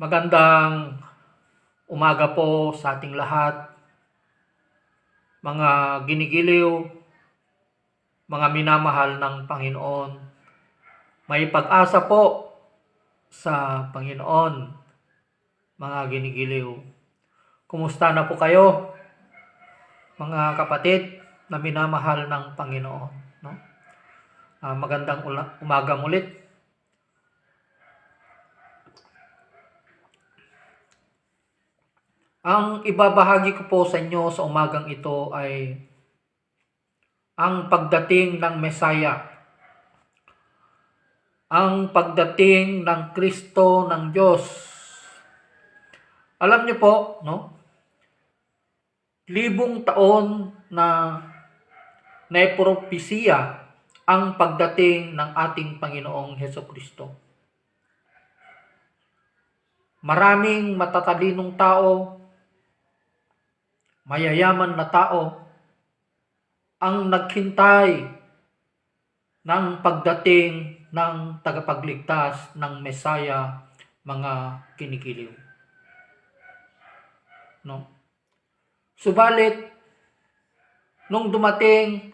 Magandang umaga po sa ating lahat. Mga ginigiliw, mga minamahal ng Panginoon. May pag-asa po sa Panginoon, mga ginigiliw. Kumusta na po kayo, mga kapatid na minamahal ng Panginoon? No? Ah, magandang umaga ulit. Ang ibabahagi ko po sa inyo sa umagang ito ay ang pagdating ng Mesaya. Ang pagdating ng Kristo ng Diyos. Alam niyo po, no? Libong taon na naipropesiya ang pagdating ng ating Panginoong Heso Kristo. Maraming matatalinong tao, mayayaman na tao ang naghintay ng pagdating ng tagapagligtas ng Mesaya mga kinikiliw. No? Subalit, nung dumating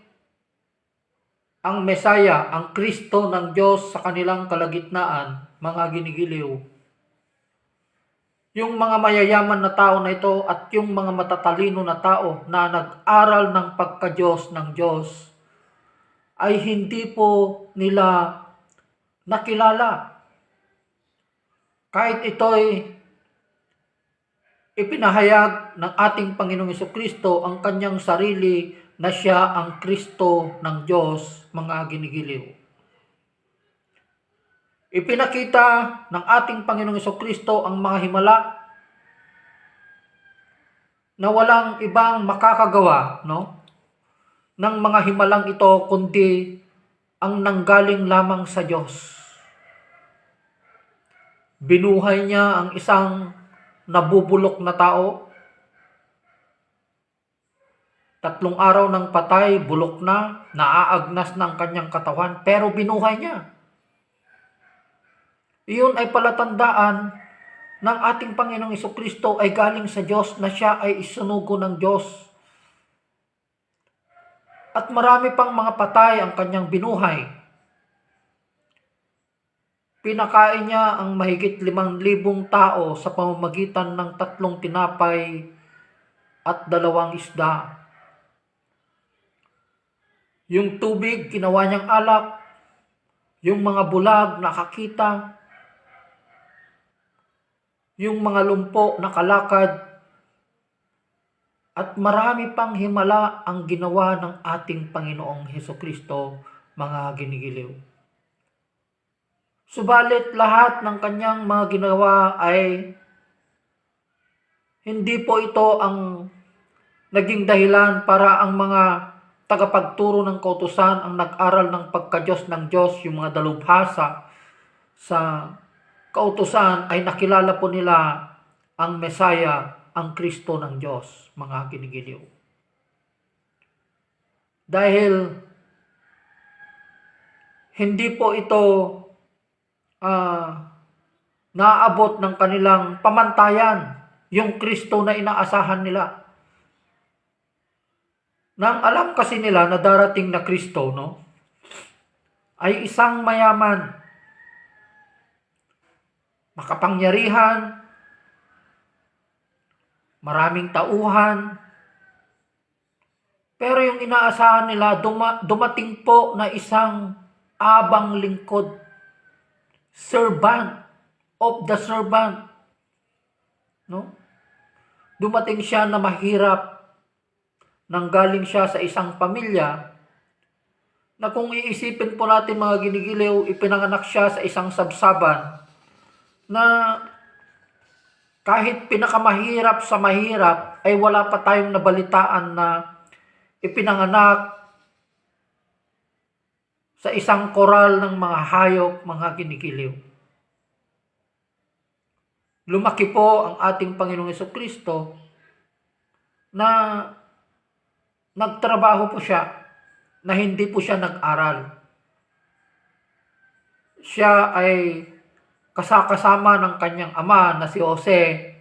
ang Mesaya, ang Kristo ng Diyos sa kanilang kalagitnaan, mga ginigiliw, yung mga mayayaman na tao na ito at yung mga matatalino na tao na nag-aral ng pagka-Diyos ng Diyos ay hindi po nila nakilala. Kahit ito'y ipinahayag ng ating Panginoong Kristo ang kanyang sarili na siya ang Kristo ng Diyos, mga ginigiliw. Ipinakita ng ating Panginoong Kristo ang mga himala na walang ibang makakagawa no ng mga himalang ito kundi ang nanggaling lamang sa Diyos. Binuhay niya ang isang nabubulok na tao. Tatlong araw ng patay, bulok na, naaagnas ng kanyang katawan, pero binuhay niya. Iyon ay palatandaan ng ating Panginoong Kristo ay galing sa Diyos na siya ay isunugo ng Diyos. At marami pang mga patay ang kanyang binuhay. Pinakain niya ang mahigit limang libong tao sa pamamagitan ng tatlong tinapay at dalawang isda. Yung tubig, ginawa niyang alak. Yung mga bulag, nakakita yung mga lumpo nakalakad, at marami pang himala ang ginawa ng ating Panginoong Heso Kristo, mga ginigiliw. Subalit lahat ng kanyang mga ginawa ay hindi po ito ang naging dahilan para ang mga tagapagturo ng kautusan ang nag-aral ng pagkadyos ng Diyos, yung mga dalubhasa sa kautusan ay nakilala po nila ang Mesaya, ang Kristo ng Diyos, mga kinigiliw. Dahil hindi po ito uh, naabot ng kanilang pamantayan, yung Kristo na inaasahan nila. Nang alam kasi nila na darating na Kristo, no? Ay isang mayaman, makapangyarihan, maraming tauhan. Pero yung inaasahan nila, duma- dumating po na isang abang lingkod, servant of the servant. No? Dumating siya na mahirap, nanggaling siya sa isang pamilya, na kung iisipin po natin mga ginigiliw, ipinanganak siya sa isang sabsaban, na kahit pinakamahirap sa mahirap ay wala pa tayong nabalitaan na ipinanganak sa isang koral ng mga hayop, mga kinikiliw. Lumaki po ang ating Panginoong Kristo na nagtrabaho po siya na hindi po siya nag-aral. Siya ay kasakasama ng kanyang ama na si Jose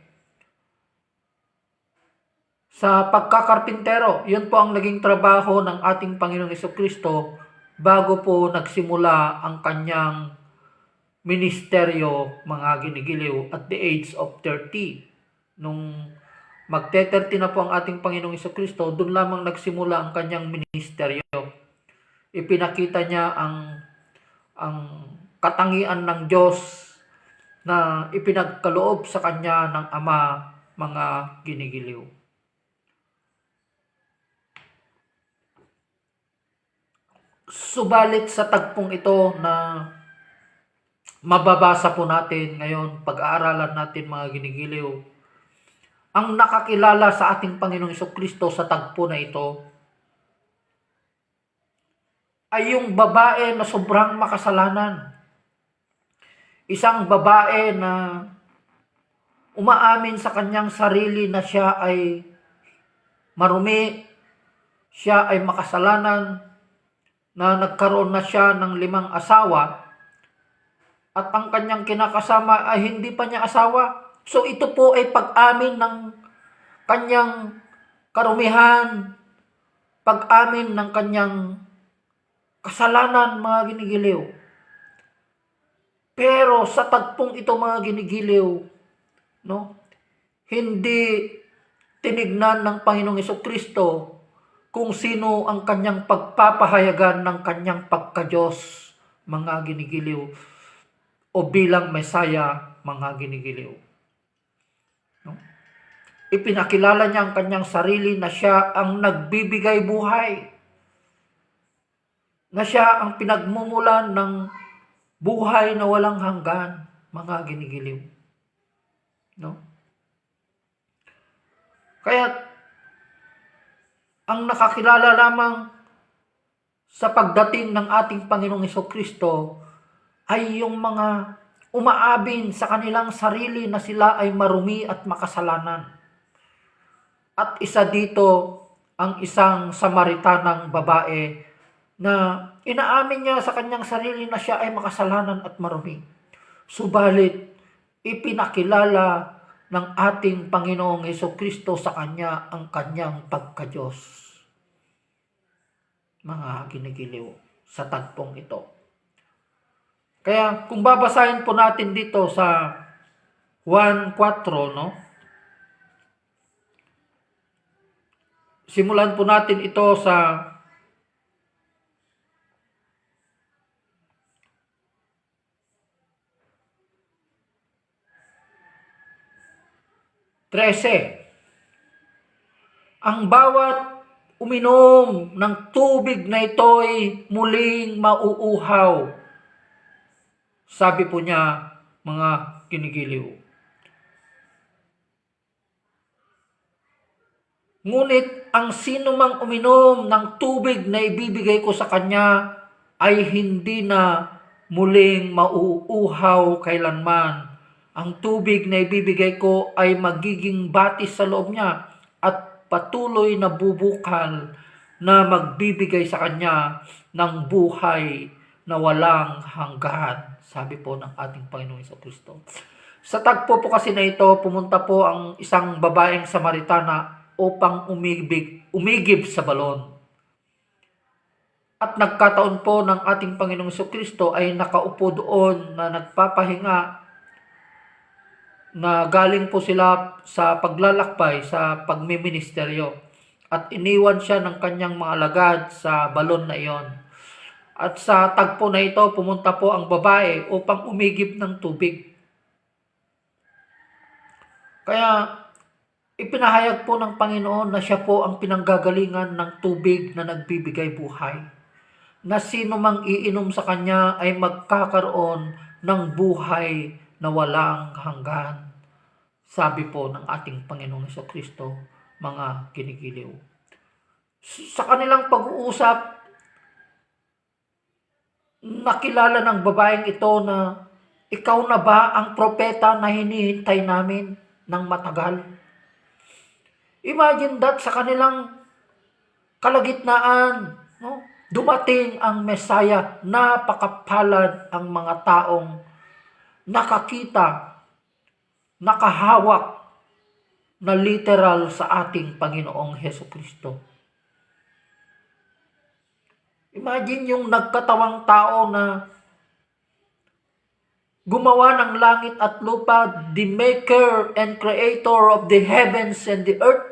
sa pagkakarpintero. Yun po ang naging trabaho ng ating Panginoong Kristo bago po nagsimula ang kanyang ministeryo mga ginigiliw at the age of 30. Nung magte-30 na po ang ating Panginoong Kristo, doon lamang nagsimula ang kanyang ministeryo. Ipinakita niya ang ang katangian ng Diyos na ipinagkaloob sa kanya ng Ama mga ginigiliw. Subalit sa tagpong ito na mababasa po natin ngayon, pag-aaralan natin mga ginigiliw, ang nakakilala sa ating Panginoong Kristo sa tagpo na ito ay yung babae na sobrang makasalanan. Isang babae na umaamin sa kanyang sarili na siya ay marumi, siya ay makasalanan, na nagkaroon na siya ng limang asawa at ang kanyang kinakasama ay hindi pa niya asawa. So ito po ay pag-amin ng kanyang karumihan, pag-amin ng kanyang kasalanan mga ginigiliw. Pero sa tagpong ito mga ginigiliw, no, hindi tinignan ng Panginoong Kristo kung sino ang kanyang pagpapahayagan ng kanyang pagkadiyos, mga ginigiliw, o bilang Mesaya, mga ginigiliw. No? Ipinakilala niya ang kanyang sarili na siya ang nagbibigay buhay, na siya ang pinagmumulan ng buhay na walang hanggan, mga ginigiliw. No? Kaya ang nakakilala lamang sa pagdating ng ating Panginoong Kristo ay yung mga umaabin sa kanilang sarili na sila ay marumi at makasalanan. At isa dito ang isang Samaritanang babae na inaamin niya sa kanyang sarili na siya ay makasalanan at marumi. Subalit, ipinakilala ng ating Panginoong Heso Kristo sa Kanya ang Kanyang pagkadyos. Mga ginigiliw sa tagpong ito. Kaya kung babasahin po natin dito sa 1.4, no? Simulan po natin ito sa Trese. Ang bawat uminom ng tubig na ito'y muling mauuhaw. Sabi po niya, mga kinigiliw. Ngunit ang sino mang uminom ng tubig na ibibigay ko sa kanya ay hindi na muling mauuhaw kailanman. Ang tubig na ibibigay ko ay magiging batis sa loob niya at patuloy na bubukal na magbibigay sa kanya ng buhay na walang hanggan. Sabi po ng ating Panginoon sa Kristo. Sa tagpo po kasi na ito, pumunta po ang isang babaeng Samaritana upang umibig, umigib sa balon. At nagkataon po ng ating Panginoong Kristo ay nakaupo doon na nagpapahinga na galing po sila sa paglalakbay sa pagmiministeryo at iniwan siya ng kanyang mga alagad sa balon na iyon. At sa tagpo na ito, pumunta po ang babae upang umigib ng tubig. Kaya ipinahayag po ng Panginoon na siya po ang pinanggagalingan ng tubig na nagbibigay buhay. Na sino mang iinom sa kanya ay magkakaroon ng buhay na walang hanggan. Sabi po ng ating Panginoong Heso Kristo, mga kinigiliw. Sa kanilang pag-uusap, nakilala ng babaeng ito na ikaw na ba ang propeta na hinihintay namin ng matagal? Imagine that sa kanilang kalagitnaan, no? dumating ang Mesaya, napakapalad ang mga taong nakakita, nakahawak na literal sa ating Panginoong Heso Kristo. Imagine yung nagkatawang tao na gumawa ng langit at lupa, the maker and creator of the heavens and the earth.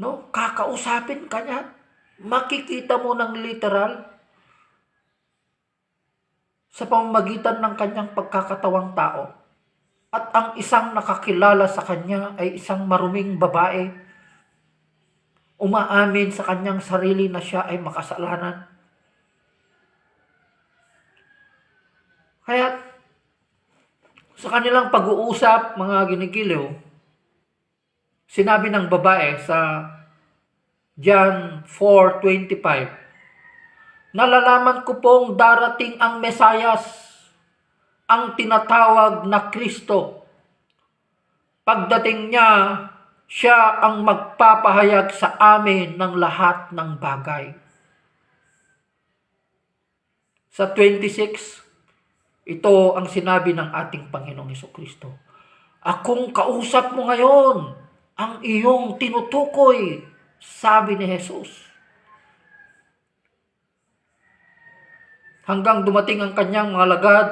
No, kakausapin ka niya. Makikita mo ng literal sa pamamagitan ng kanyang pagkakatawang tao. At ang isang nakakilala sa kanya ay isang maruming babae. Umaamin sa kanyang sarili na siya ay makasalanan. Kaya sa kanilang pag-uusap, mga ginigiliw, sinabi ng babae sa John 4.25, Nalalaman ko pong darating ang Mesayas, ang tinatawag na Kristo. Pagdating niya, siya ang magpapahayag sa amin ng lahat ng bagay. Sa 26, ito ang sinabi ng ating Panginoong Heso Kristo. Akong kausap mo ngayon, ang iyong tinutukoy, sabi ni Jesus. Hanggang dumating ang kanyang mga lagad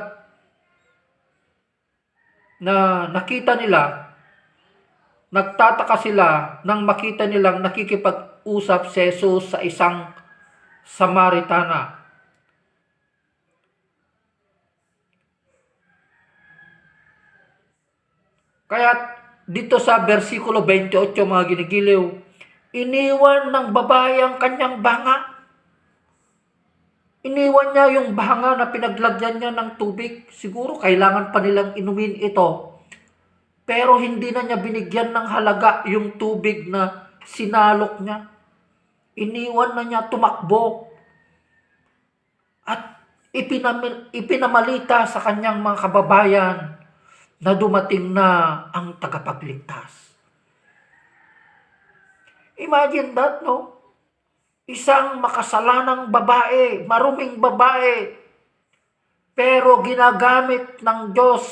na nakita nila, nagtataka sila nang makita nilang nakikipag-usap si Jesus sa isang Samaritana. Kaya dito sa versikulo 28 mga ginigiliw, iniwan ng babae ang kanyang banga. Iniwan niya yung banga na pinaglagyan niya ng tubig. Siguro kailangan pa nilang inumin ito. Pero hindi na niya binigyan ng halaga yung tubig na sinalok niya. Iniwan na niya tumakbo. At ipinamil, ipinamalita sa kanyang mga kababayan na dumating na ang tagapagligtas. Imagine that, no? Isang makasalanang babae, maruming babae, pero ginagamit ng Diyos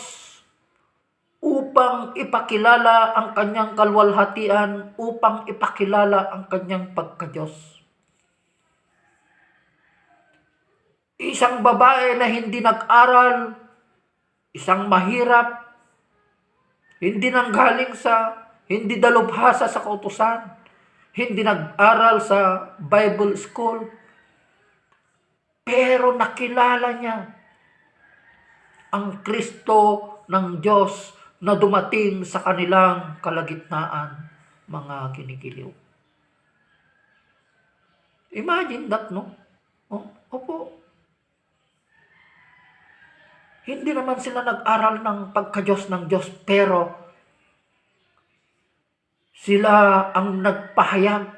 upang ipakilala ang kanyang kalwalhatian, upang ipakilala ang kanyang pagka-Diyos. Isang babae na hindi nag-aral, isang mahirap, hindi nanggaling sa, hindi dalubhasa sa kautusan, hindi nag-aral sa Bible school, pero nakilala niya ang Kristo ng Diyos na dumating sa kanilang kalagitnaan, mga kinigiliw. Imagine that, no? Oh, opo. Hindi naman sila nag-aral ng pagka-Diyos ng Diyos, pero sila ang nagpahayag.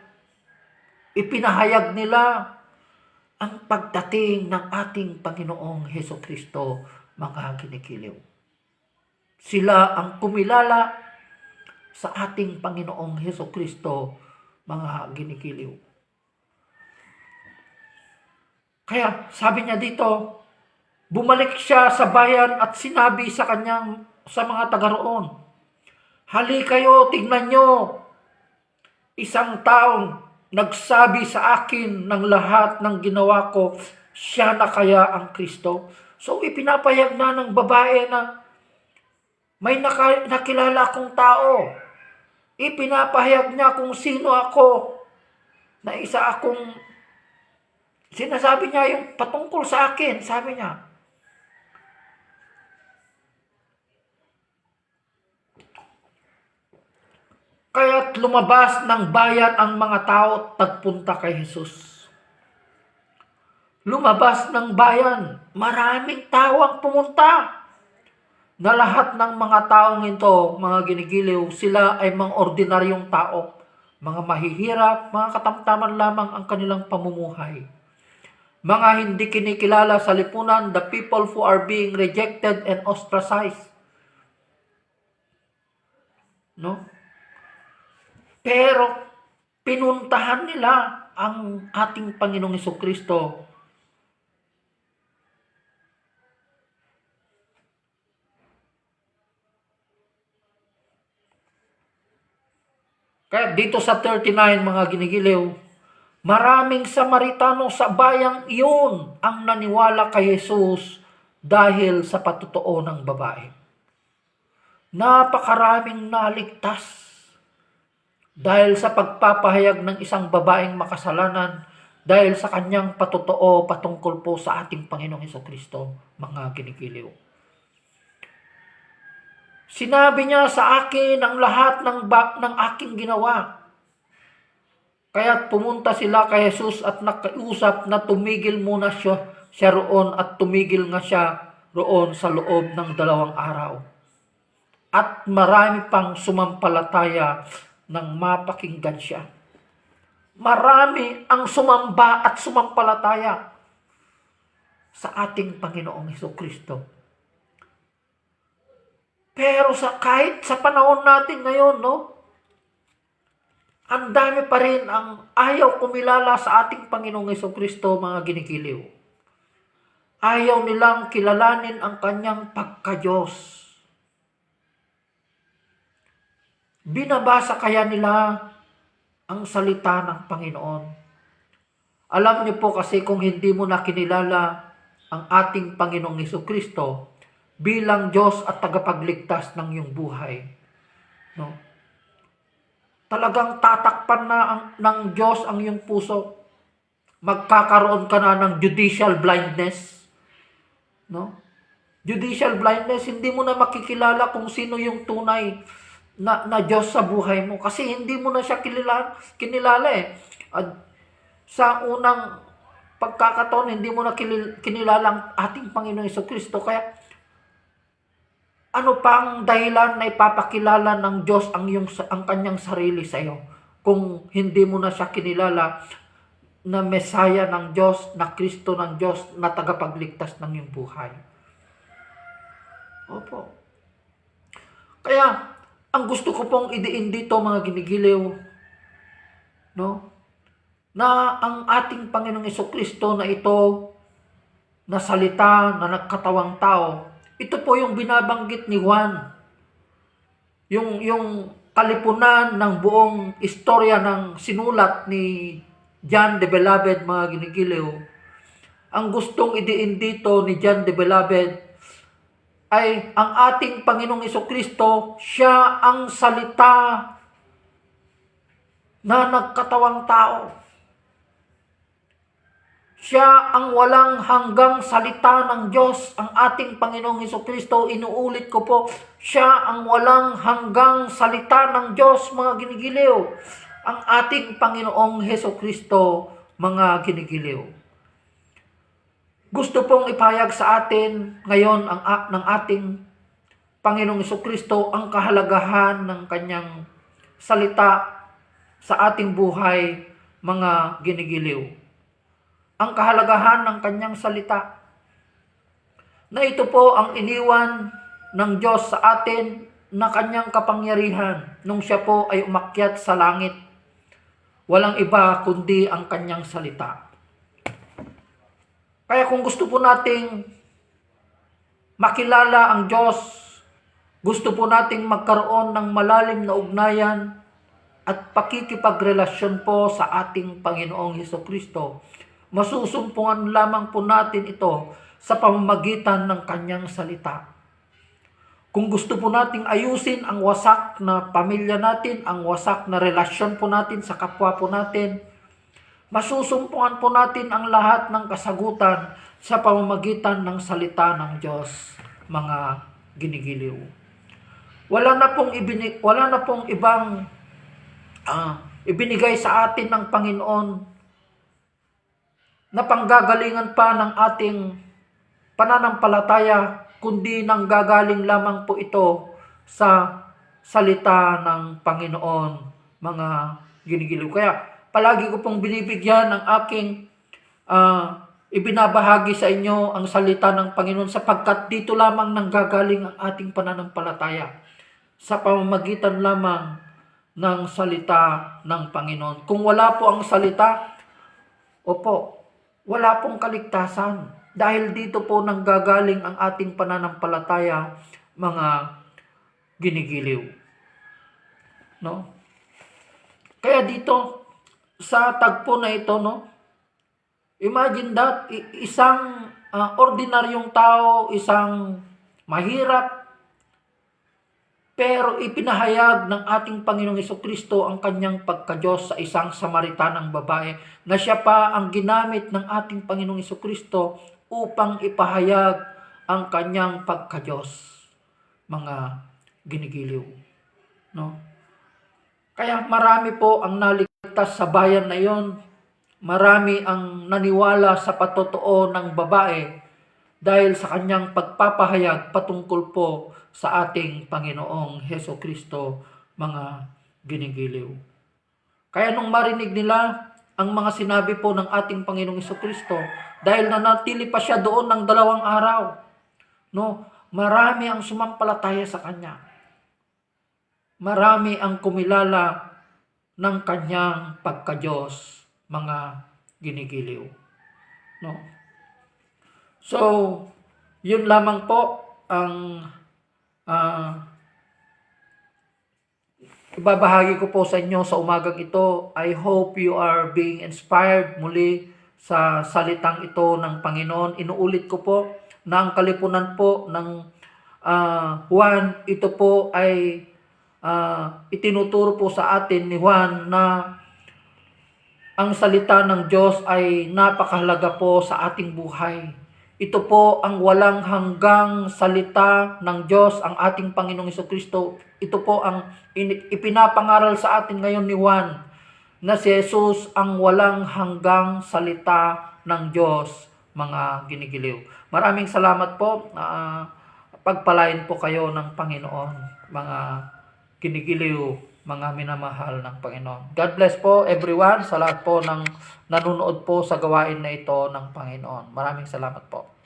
Ipinahayag nila ang pagdating ng ating Panginoong Heso Kristo, mga kinikiliw. Sila ang kumilala sa ating Panginoong Heso Kristo, mga ginikiliw. Kaya sabi niya dito, bumalik siya sa bayan at sinabi sa kanyang sa mga taga roon, Hali kayo, tignan nyo. Isang taong nagsabi sa akin ng lahat ng ginawa ko, siya na kaya ang Kristo. So ipinapayag na ng babae na may naka, nakilala akong tao. Ipinapahayag niya kung sino ako. Na isa akong sinasabi niya yung patungkol sa akin, sabi niya. Kaya't lumabas ng bayan ang mga tao at nagpunta kay Jesus. Lumabas ng bayan, maraming tao ang pumunta. Na lahat ng mga taong ito, mga ginigiliw, sila ay mga ordinaryong tao. Mga mahihirap, mga katamtaman lamang ang kanilang pamumuhay. Mga hindi kinikilala sa lipunan, the people who are being rejected and ostracized. No? Pero pinuntahan nila ang ating Panginoong Iso Kristo. Kaya dito sa 39 mga ginigiliw, maraming Samaritano sa bayang iyon ang naniwala kay Jesus dahil sa patutuo ng babae. Napakaraming naligtas dahil sa pagpapahayag ng isang babaeng makasalanan dahil sa kanyang patutuo patungkol po sa ating Panginoong Heso Kristo, mga ginigiliw. Sinabi niya sa akin ang lahat ng, ba- ng aking ginawa. Kaya pumunta sila kay Jesus at nakausap na tumigil muna siya, siya roon at tumigil nga siya roon sa loob ng dalawang araw. At marami pang sumampalataya nang mapakinggan siya. Marami ang sumamba at sumampalataya sa ating Panginoong Heso Kristo. Pero sa kahit sa panahon natin ngayon, no? Ang dami pa rin ang ayaw kumilala sa ating Panginoong Heso Kristo, mga ginikiliw. Ayaw nilang kilalanin ang kanyang pagka-Diyos. Binabasa kaya nila ang salita ng Panginoon. Alam niyo po kasi kung hindi mo na kinilala ang ating Panginoong Heso Kristo bilang Diyos at tagapagligtas ng iyong buhay. No? Talagang tatakpan na ang, ng Diyos ang iyong puso. Magkakaroon ka na ng judicial blindness. No? Judicial blindness, hindi mo na makikilala kung sino yung tunay na, na Diyos sa buhay mo. Kasi hindi mo na siya kilala, kinilala eh. At sa unang pagkakataon, hindi mo na kinilala ang ating Panginoon Iso Kristo. Kaya, ano pang dahilan na ipapakilala ng Diyos ang, iyong, ang kanyang sarili sa iyo? Kung hindi mo na siya kinilala na Mesaya ng Diyos, na Kristo ng Diyos, na tagapagligtas ng iyong buhay. Opo. Kaya, ang gusto ko pong idiin dito mga ginigiliw, no? Na ang ating Panginoong Iso Kristo na ito, na salita, na nagkatawang tao, ito po yung binabanggit ni Juan. Yung, yung kalipunan ng buong istorya ng sinulat ni John the Beloved, mga ginigiliw. Ang gustong idiin dito ni John the Beloved ay ang ating Panginoong Kristo, siya ang salita na nagkatawang tao. Siya ang walang hanggang salita ng Diyos, ang ating Panginoong Heso. Inuulit ko po, siya ang walang hanggang salita ng Diyos, mga ginigiliw. Ang ating Panginoong Heso Kristo, mga ginigiliw. Gusto pong ipayag sa atin ngayon ang ng ating Panginoong Kristo ang kahalagahan ng kanyang salita sa ating buhay, mga ginigiliw ang kahalagahan ng kanyang salita. Na ito po ang iniwan ng Diyos sa atin na kanyang kapangyarihan nung siya po ay umakyat sa langit. Walang iba kundi ang kanyang salita. Kaya kung gusto po nating makilala ang Diyos, gusto po nating magkaroon ng malalim na ugnayan at pakikipagrelasyon po sa ating Panginoong Heso Kristo, Masusumpungan lamang po natin ito sa pamamagitan ng kanyang salita. Kung gusto po nating ayusin ang wasak na pamilya natin, ang wasak na relasyon po natin sa kapwa po natin, masusumpungan po natin ang lahat ng kasagutan sa pamamagitan ng salita ng Diyos, mga ginigiliw. Wala na pong ibini, wala na pong ibang uh, ibinigay sa atin ng Panginoon na panggagalingan pa ng ating pananampalataya, kundi nang gagaling lamang po ito sa salita ng Panginoon, mga ginigiliw. Kaya palagi ko pong binibigyan ng aking uh, ibinabahagi sa inyo ang salita ng Panginoon sapagkat dito lamang nang gagaling ang ating pananampalataya sa pamamagitan lamang ng salita ng Panginoon. Kung wala po ang salita, opo, wala pong kaligtasan. Dahil dito po nanggagaling ang ating pananampalataya, mga ginigiliw. No? Kaya dito, sa tagpo na ito, no? Imagine that, isang ah, ordinaryong tao, isang mahirap, pero ipinahayag ng ating Panginoong Kristo ang kanyang pagkadyos sa isang Samaritanang babae na siya pa ang ginamit ng ating Panginoong Kristo upang ipahayag ang kanyang pagkadyos. Mga ginigiliw. No? Kaya marami po ang naligtas sa bayan na yon. Marami ang naniwala sa patotoo ng babae dahil sa kanyang pagpapahayag patungkol po sa ating Panginoong Heso Kristo, mga ginigiliw. Kaya nung marinig nila ang mga sinabi po ng ating Panginoong Heso Kristo, dahil nanatili pa siya doon ng dalawang araw, no, marami ang sumampalataya sa kanya. Marami ang kumilala ng kanyang pagkadyos, mga ginigiliw. No? So, yun lamang po ang ah, ibabahagi ko po sa inyo sa umagang ito. I hope you are being inspired muli sa salitang ito ng Panginoon. Inuulit ko po na ang kalipunan po ng ah, Juan, ito po ay ah, itinuturo po sa atin ni Juan na ang salita ng Diyos ay napakahalaga po sa ating buhay. Ito po ang walang hanggang salita ng Diyos, ang ating Panginoong Kristo. Ito po ang in- ipinapangaral sa atin ngayon ni Juan na si Jesus ang walang hanggang salita ng Diyos, mga ginigiliw. Maraming salamat po. Ah, pagpalain po kayo ng Panginoon, mga kinigiliw, mga minamahal ng Panginoon. God bless po everyone sa lahat po ng nanonood po sa gawain na ito ng Panginoon. Maraming salamat po.